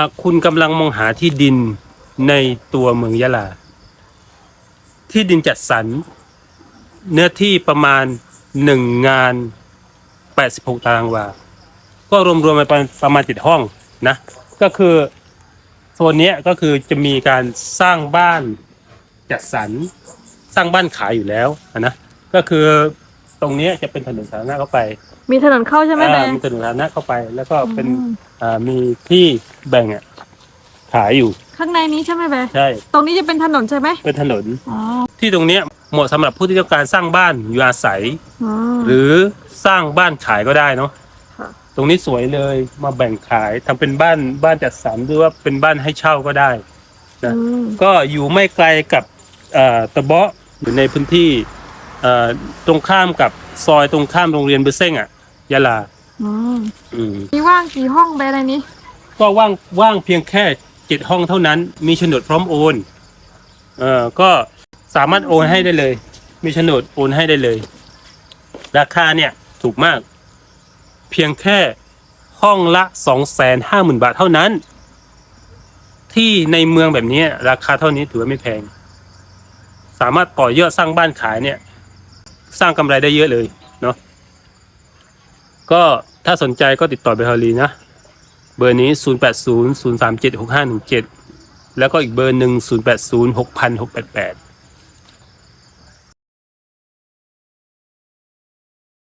หากคุณกำลังมองหาที่ดินในตัวเมืองยะลา ที่ดินจัดสรร เนื้อที่ประมาณหนึ่งงาน 86 ตารางวา ก็รวมๆไปประมาณประมาณเจ็ดห้องนะ ก็คือโซนนี้ก็คือจะมีการสร้างบ้านจัดสรร สร้างบ้านขายอยู่แล้วนะ ก็คือ ตรงเนี้ยจะเป็นถนนสาธารณะเข้าไปมีถนนเข้าใช่ไหมแบอ่าร์มีถนนสาธารณะเข้าไป แล้วก็เป็นอืมอ่ามีที่แบ่งอะขายอยู่ข้างในนี้ใช่ไหมแบร์ใช่ตรงนี้จะเป็นถนนใช่ไหมเป็นถนน อ๋อที่ตรงเนี้ยเหมาะสำหรับผู้ที่ต้องการสร้างบ้านอยู่อาศัย อ๋อ หรือสร้างบ้านขายก็ได้เนาะค่ะ ตรงนี้สวยเลยมาแบ่งขายทำเป็นบ้านบ้านจัดสรรหรือว่าเป็นบ้านให้เช่าก็ได้ นะ อืมก็อยู่ไม่ไกลกับเอ่อตะเบาะอยู่ในพื้นที่เอ่อ ตรงข้ามกับซอยตรงข้ามโรงเรียนเบอร์เซ้งอะยะลาอืมอืมมีว่างกี่ห้องแบร์ในนี้ ก็ว่างว่างเพียงแค่เจ็ดห้องเท่านั้น มีโฉนดพร้อมโอนเอ่อก็สามารถโอนให้ได้เลย มีโฉนดโอนให้ได้เลย ราคาเนี่ยถูกมาก เพียงแค่ห้องละสองแสนห้าหมื่นบาทเท่านั้น ที่ในเมืองแบบนี้ราคาเท่านี้ถือว่าไม่แพง สามารถต่อยอดสร้างบ้านขายเนี่ย สร้างกำไรได้เยอะเลยเนาะก็ถ้าสนใจก็ติดต่อไปฮารีนะ เบอร์นี้ 0 8 0 0 3 7 6 5 1 7 แล้วก็อีกเบอร์หนึ่ง0 8 0 6 0 6 8 8